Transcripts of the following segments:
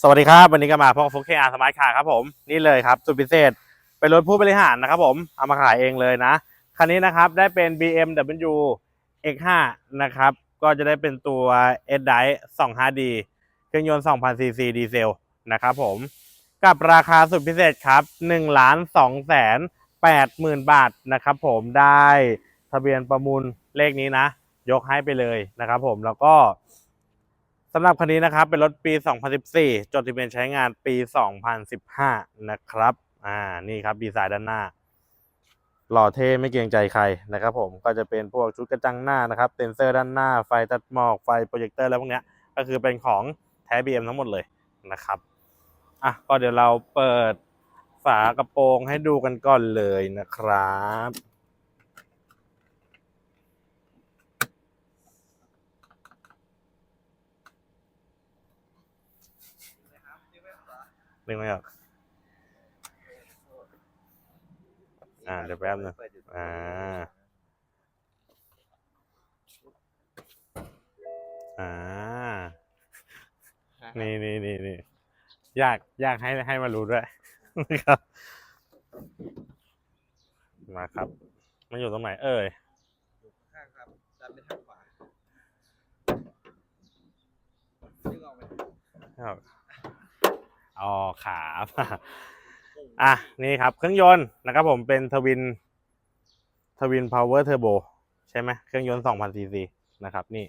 สวัสดีครับ วันนี้ก็มาพบกับฟุกเคอาร์สมาร์ทคาร์ครับผมนี่เลยครับสุดพิเศษ เป็นรถผู้บริหารนะครับผมเอามาขายเองเลยนะ คันนี้นะครับได้เป็น BMW X5 นะครับ ก็จะได้เป็นตัว S d i 25D เครื่องยนต์ 2,000 cc ดีเซลนะครับผม กับราคาสุดพิเศษครับ1ล้าน2แสน8หมื่นบาทนะครับผมได้ทะเบียนประมูลเลขนี้นะ ยกให้ไปเลยนะครับผมแล้วก็ สำหรับคันนี้นะครับ เป็นรถปี 2014 จดทะเบียนใช้งานปี 2015 นะครับ อ่า นี่ครับดีไซน์ด้านหน้า หล่อเท่ไม่เกรงใจใครนะครับผม ก็จะเป็นพวกชุดกระจังหน้านะครับ เซ็นเซอร์ด้านหน้า ไฟตัดหมอก ไฟโปรเจคเตอร์แล้วพวกเนี้ยก็คือเป็นของแท้ BM ทั้งหมดเลยนะครับ อะ ก็เดี๋ยวเราเปิดฝากระโปรงให้ดูกันก่อนเลยนะครับ นึกไม่ออก อ่าเดี๋ยวแป๊บนึงอ่า อ่า นี่นี่นี่นี่อยากอยากให้ให้มารู้ด้วยนะครับ มาครับ มันอยู่ตรงไหนเอ่ยข้างครับดันไปทางขวาดึงออกไหมครับ อ๋อขามาอะนี่ครับเครื่องยนต์นะครับผมเป็นทวินทวินพาวเวอร์เทอร์โบใช่ไหมเครื่องยนต์2,000ซีซีนะครับนี่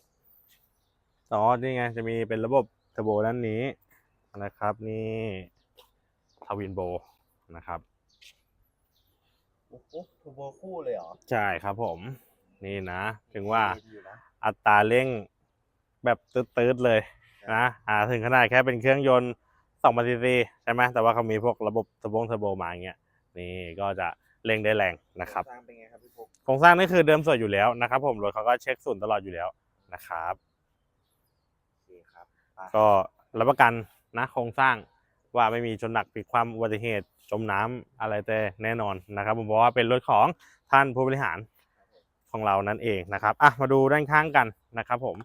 อ๋อนี่ไงจะมีเป็นระบบเทอร์โบด้านนี้นะครับ นี่ทวินโบนะครับโอ้โหทูโบคู่เลยเหรอใช่ครับผม นี่นะ ถึงว่าดีอยู่นะอัตราเร่งแบบตืดๆเลยนะอ่าถึงขนาดแค่เป็นเครื่องยนต์ 2,000ซีซีใช่ไหมแต่ว่าเขามีพวกระบบเทอร์โบเทอร์โบมาอย่างเงี้ยนี่ก็จะเร่งได้แรงนะครับสร้างเป็นไงครับพี่พกโครงสร้างนี่คือเดิมสวยอยู่แล้วนะครับ ผมรถเขาก็เช็คศูนย์ตลอดอยู่แล้วนะครับโอเคครับก็รับประกันนะโครงสร้างว่าไม่มีชนหนักพลิกความอุบัติเหตุจมน้ำอะไรแต่แน่นอนนะครับผมเพราะว่าเป็นรถของท่านผู้บริหารของเรานั่นเองนะครับอะมาดูด้านข้างกันนะครับ ผม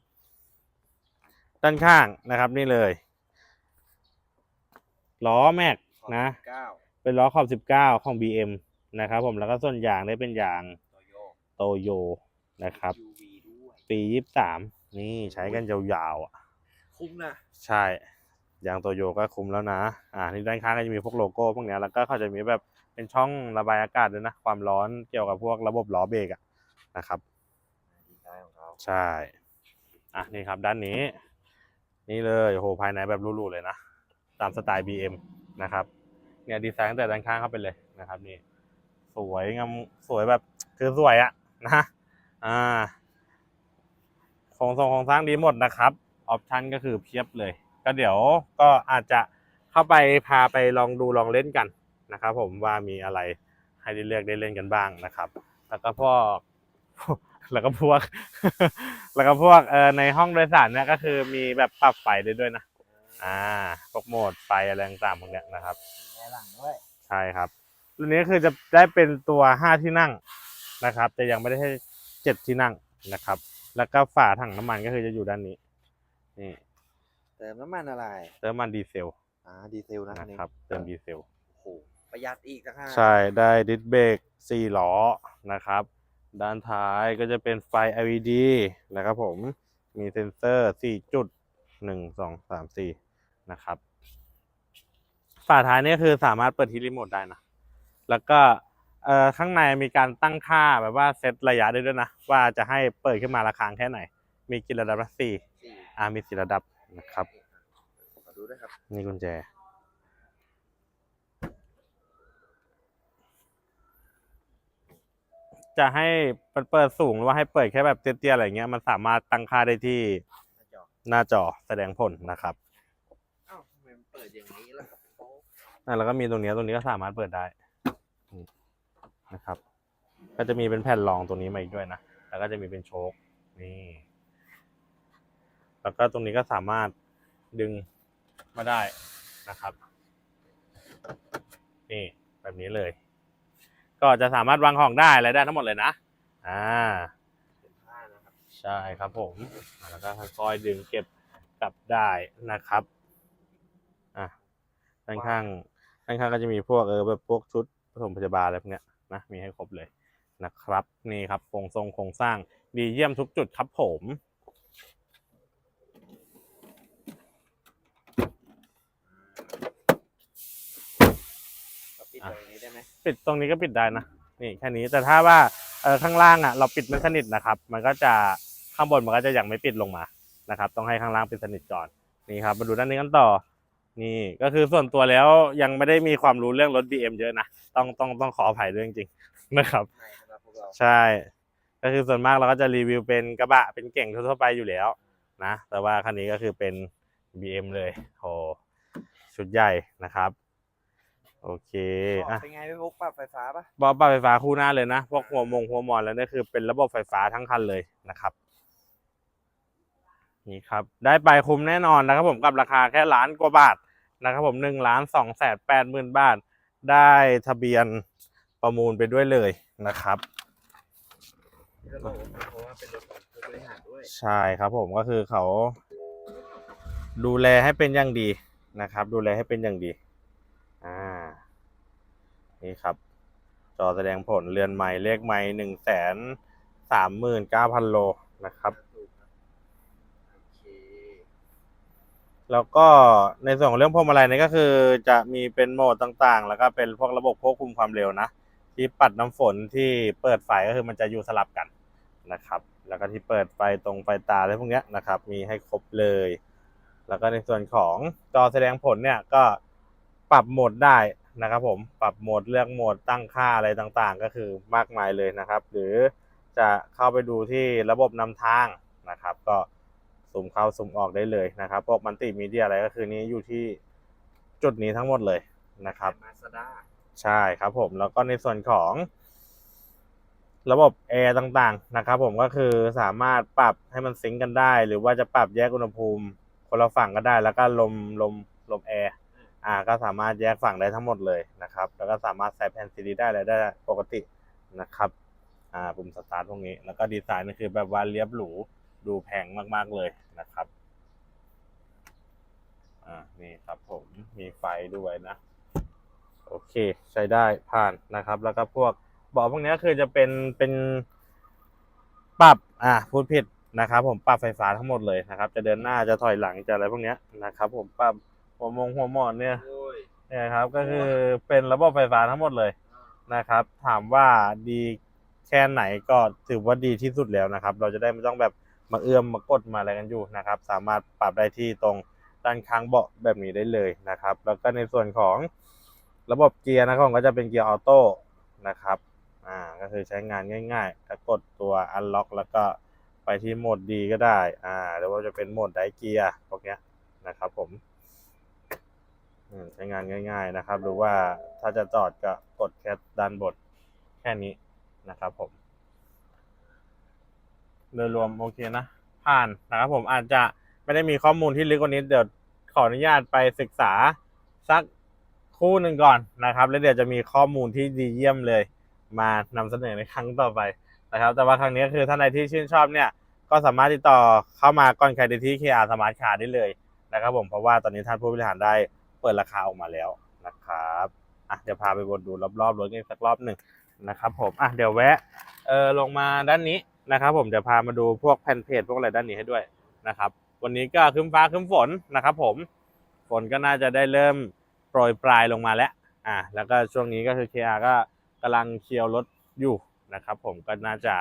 ด้านข้างนะครับนี่เลย ล้อแม็กนะ เก้าเป็นล้อขอบ 19 ของ BM นะครับผมแล้วก็ส่วนยางได้เป็นยางโตโยโตโยนะครับ UV ด้วยปี 23 นี่ใช้กันยาวๆอะ คุ้มนะใช่ ยางโตโยก็คุ้มแล้วนะ อ่านี่ด้านข้างก็จะมีพวกโลโก้พวกเนี้ยแล้วก็เขาจะมีแบบเป็นช่องระบายอากาศด้วยนะ ความร้อนเกี่ยวกับพวกระบบล้อเบรกอะนะครับ ดีไซน์ของเขาใช่ อะนี่ครับด้านนี้ นี่เลยโอ้โหภายในแบบหรูๆเลยนะ ตามสไตล์ BM นะครับเนี่ยดีไซน์ตั้งแต่ด้านข้างเข้าไปเลยนะครับนี่สวยงามสวยแบบคือสวยอะนะอ่าโครงทรงโครงสร้างดีหมดนะครับออปชันก็คือเพียบเลย ก็เดี๋ยวก็อาจจะเข้าไปพาไปลองดูลองเล่นกันนะครับผมว่ามีอะไรให้ได้เลือกได้เล่นกันบ้างนะครับ แล้วก็พวกแล้วก็พวก แล้วก็พวกเอ่อในห้องโดยสารเนี่ยก็คือมีแบบปรับไฟได้ด้วยนะ อ่าพวกโหมดไฟอะไรต่างๆพวกเนี้ยนะครับมีแอร์หลังด้วยใช่ครับรุ่นนี้คือจะได้เป็นตัวห้าที่นั่งนะครับ แต่ยังไม่ได้ให้เจ็ดที่นั่งนะครับ แล้วก็ฝาถังน้ำมันก็คือจะอยู่ด้านนี้นี่เติมน้ำมันอะไร เติมน้ำมันดีเซลอ่าดีเซลนะอันะครับเติมดีเซล โอ้โหประหยัดอีกนะฮะใช่ได้ดิสเบรกสี่ล้อนะครับ ด้านท้ายก็จะเป็นไฟ LED นะครับผมมีเซ็นเซอร์สี่จุดหนึ่งสองสามสี่ นะครับ ฝาท้ายนี่คือสามารถเปิดที่รีโมทได้นะ แล้วก็เอ่อข้างในมีการตั้งค่าแบบว่าเซตระยะได้ด้วยนะ ว่าจะให้เปิดขึ้นมาราคาแค่ไหน มีกี่ระดับนะสี่สี่อ่ามีสี่ระดับนะครับขอดูด้วยครับนี่กุญแจจะให้มันเปิดสูงหรือว่าให้เปิดแค่แบบเตี้ยๆอะไรเงี้ยมันสามารถตั้งค่าได้ที่หน้าจอหน้าจอแสดงผลนะครับ อ้าวทำไมมันเปิดอย่างนี้ล่ะครับโอ้อะแล้วก็มีตรงเนี้ยตรงนี้ก็สามารถเปิดได้นี่นะครับ ก็จะมีเป็นแผ่นรองตรงนี้มาอีกด้วยนะ แล้วก็จะมีเป็นโชคนี่ แล้วก็ตรงนี้ก็สามารถดึงมาได้นะครับ นี่แบบนี้เลย ก็จะสามารถวางของได้อะไรได้ทั้งหมดเลยนะ อ่า เป็นผ้านะครับ ใช่ครับผม แล้วก็ค่อยๆดึงเก็บกลับได้นะครับ ด้านข้างด้านข้างก็จะมีพวกเออแบบพวกชุดปฐมพยาบาลอะไรพวกเนี้ยนะมีให้ครบเลยนะครับ นี่ครับโครงทรงโครงสร้างดีเยี่ยมทุกจุดครับผมก็ปิดตรงนี้ได้ไหมปิดตรงนี้ก็ปิดได้นะนี่แค่นี้แต่ถ้าว่าเออข้างล่างอะเราปิดไม่สนิทนะครับ มันก็จะข้างบนมันก็จะยังไม่ปิดลงมานะครับ ต้องให้ข้างล่างปิดสนิทก่อนนี่ครับมาดูด้านนี้กันต่อ นี่ก็คือส่วนตัวแล้วยังไม่ได้มีความรู้เรื่องรถ BM เยอะนะ ต้องต้องต้องขออภัยด้วยจริงๆนะครับ ใช่สำหรับพวกเราใช่ ก็คือส่วนมากเราก็จะรีวิวเป็นกระบะเป็นเก่งทั่วๆไปอยู่แล้วนะ แต่ว่าคันนี้ก็คือเป็น BM เลยโหชุดใหญ่นะครับ โอเคบอกอะเป็นไงพี่บุ๊กปรับไฟฟ้าปะบอลปรับไฟฟ้าคู่หน้าเลยนะ พวกหัวมงหัวมอนแล้วเนี่ยคือเป็นระบบไฟฟ้าทั้งคันเลยนะครับ นี่ครับได้ไปคุ้มแน่นอนนะครับผมกับราคาแค่ล้านกว่าบาทนะครับผมหนึ่งล้านสองแสนแปดหมื่นบาท ได้ทะเบียนประมูลไปด้วยเลยนะครับที่เราบอกว่าเพราะว่าเป็นรถของผู้บริหารด้วยใช่ครับผมก็คือเขาดูแลให้เป็นอย่างดีนะครับ ดูแลให้เป็นอย่างดีอ่านี่ครับ จอแสดงผลเรือนใหม่เลขใหม่หนึ่งแสนสามหมื่นเก้าพันโลนะครับ ถูกครับโอเค แล้วก็ในส่วนของเรื่องพวงมาลัยนี่ก็คือจะมีเป็นโหมดต่างๆ แล้วก็เป็นพวกระบบควบคุมความเร็วนะ ที่ปัดน้ำฝนที่เปิดไฟก็คือมันจะอยู่สลับกันนะครับ แล้วก็ที่เปิดไฟตรงไฟตาอะไรพวกนี้นะครับ มีให้ครบเลย แล้วก็ในส่วนของจอแสดงผลเนี่ยก็ปรับโหมดได้นะครับผมปรับโหมดเลือกโหมดตั้งค่าอะไรต่างๆ ก็คือมากมายเลยนะครับ หรือจะเข้าไปดูที่ระบบนำทางนะครับ ก็ ซูมเข้าซูมออกได้เลยนะครับพวกมันติมีเดียอะไรก็คือนี้อยู่ที่จุดนี้ทั้งหมดเลยนะครับมาสด้าใช่ครับผมแล้วก็ในส่วนของ ระบบแอร์ต่างๆนะครับผมก็คือสามารถปรับให้มันซิงก์กันได้ หรือว่าจะปรับแยกอุณหภูมิ คนละฝั่งก็ได้ แล้วก็ลมลมลมแอร์อ่าก็สามารถแยกฝั่งได้ทั้งหมดเลยนะครับ แล้วก็สามารถใส่แผ่นซีดีได้อะไรได้ปกตินะครับอ่าปุ่มสตาร์ทพวกนี้ แล้วก็ดีไซน์นี่คือแบบว่าเรียบหรู ดูแพงมากๆเลยนะครับ อ่า นี่ครับผมมีไฟด้วยนะ โอเค ใช้ได้ผ่านนะครับ แล้วก็พวกเบาะพวกนี้คือจะเป็นเป็นปรับ อ่าพูดผิดนะครับ ผมปรับไฟฟ้าทั้งหมดเลยนะครับ จะเดินหน้าจะถอยหลังจะอะไรพวกนี้นะครับ ผมปรับหัวมงหัวหมอนเนี่ยโอ้ยเนี่ยครับ ก็คือเป็นระบบไฟฟ้าทั้งหมดเลยนะครับ ถามว่าดีแค่ไหนก็ถือว่าดีที่สุดแล้วนะครับ เราจะได้ไม่ต้องแบบ มาเอื้อมมากดมาอะไรกันอยู่นะครับ สามารถปรับได้ที่ตรงด้านข้างเบาะแบบนี้ได้เลยนะครับ แล้วก็ในส่วนของระบบเกียร์นะครับก็จะเป็นเกียร์ออโต้นะครับอ่าก็คือใช้งานง่ายๆถ้ากดตัวอันล็อกแล้วก็ไปที่โหมดดีก็ได้อ่าหรือว่าจะเป็นโหมดไดเกียร์พวกเนี้ยนะครับผมอืมใช้งานง่าย ๆนะครับ หรือว่าถ้าจะจอดก็กดแค่ด้านบนแค่นี้นะครับผม โดยรวมโอเคนะ ผ่านนะครับผมอาจจะไม่ได้มีข้อมูลที่ลึกกว่านี้เดี๋ยวขออนุญาตไปศึกษาสักคู่หนึ่งก่อนนะครับ แล้วเดี๋ยวจะมีข้อมูลที่ดีเยี่ยมเลย มานำเสนอในครั้งต่อไปนะครับ แต่ว่าครั้งนี้คือท่านใดที่ชื่นชอบเนี่ย ก็สามารถติดต่อเข้ามาก่อนใครได้ที่ KR Smart Car ได้เลยนะครับผมเพราะว่าตอนนี้ท่านผู้บริหารได้เปิดราคาออกมาแล้วนะครับอะเดี๋ยวพาไปวนดูรอบๆรถกันสักรอบหนึ่งนะครับผมอะเดี๋ยวแวะเออลงมาด้านนี้ นะครับผมจะพามาดูพวกแผ่นเพจพวกอะไรด้านนี้ให้ด้วยนะครับ วันนี้ก็คึ้มฟ้าคึ้มฝนนะครับ ผมฝนก็น่าจะได้เริ่มโปรยปลายลงมาแล้วอะแล้วก็ช่วงนี้ก็คือ KR ก็กำลังเคลียวรถอยู่นะครับ ผมก็น่าจะ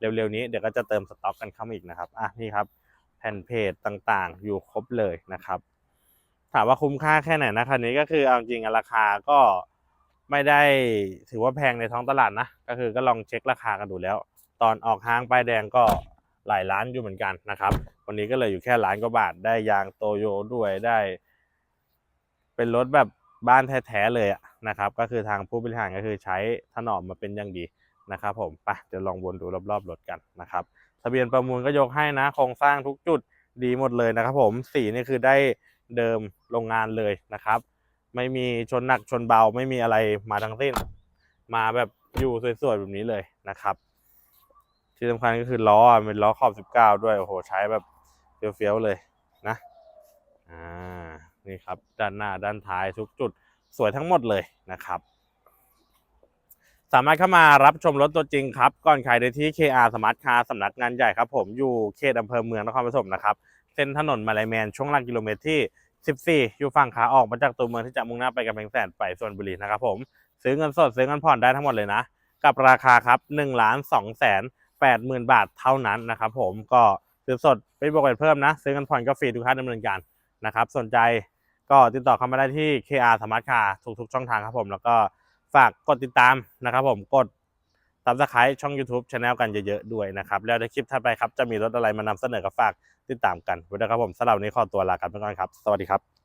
เร็วๆนี้เดี๋ยวก็จะเติมสต็อกกันเข้ามาอีกนะครับอะนี่ครับแผ่นเพจต่างๆ อยู่ครบเลยนะครับ ถามว่าคุ้มค่าแค่ไหนนะคันนี้ก็คือเอาจริงๆราคาก็ไม่ได้ถือว่าแพงในท้องตลาดนะ ก็คือก็ลองเช็คราคากันดูแล้ว ตอนออกห้างป้ายแดงก็หลายล้านอยู่เหมือนกันนะครับวันนี้ก็เลยอยู่แค่ล้านกว่าบาทได้ยางโตโยด้วยได้ เป็นรถแบบบ้านแท้ๆเลยนะครับ ก็คือทางผู้บริหารก็คือใช้ถนอมมาเป็นอย่างดีนะครับ ผมไปเดี๋ยวลองวนดูรอบๆรถกันนะครับทะเบียนประมูลก็ยกให้นะโครงสร้างทุกจุดดีหมดเลยนะครับ ผมสีนี่คือได้เดิมโรงงานเลยนะครับ ไม่มีชนหนักชนเบาไม่มีอะไรมาทั้งสิ้น มาแบบอยู่สวยๆแบบนี้เลยนะครับ ที่สำคัญก็คือล้อเป็นล้อขอบ 19 ด้วย โอ้โห ใช้แบบเฟี้ยวๆเลยนะ อ่า นี่ครับ ด้านหน้าด้านท้ายทุกจุดสวยทั้งหมดเลยนะครับ สามารถเข้ามารับชมรถตัวจริงครับ ก่อนขายได้ที่ KR Smart Car สำนักงานใหญ่ครับ ผมอยู่เขตอำเภอเมืองนครปฐมนะครับ เส้นถนนมาลายแมนช่วงหลักกิโลเมตรที่ 14 อยู่ฝั่งขาออกมาจากตัวเมืองที่จะมุ่งหน้าไปกำแพงแสนไปส่วนบุรีนะครับผม ซื้อเงินสดซื้อเงินผ่อนได้ทั้งหมดเลยนะ กับราคาครับ1ล้าน2แสน 8หมื่นบาทเท่านั้นนะครับผมก็ซื้อสดไม่บวกเพิ่มนะ ซื้อเงินผ่อนก็ฟรีทุกค่าดำเนินการนะครับ สนใจก็ติดต่อเข้ามาได้ที่ KR Smart Car ทุกๆช่องทางครับผม แล้วก็ฝากกดติดตามนะครับผมกดซับสไครต์ช่อง YouTube Channel กันเยอะๆด้วยนะครับ แล้วในคลิปถัดไปครับ จะมีรถอะไรมานำเสนอกับฝากติดตามกันไว้ด้วยครับผมสำหรับวันนี้ขอตัวลากันไปก่อนครับ สวัสดีครับ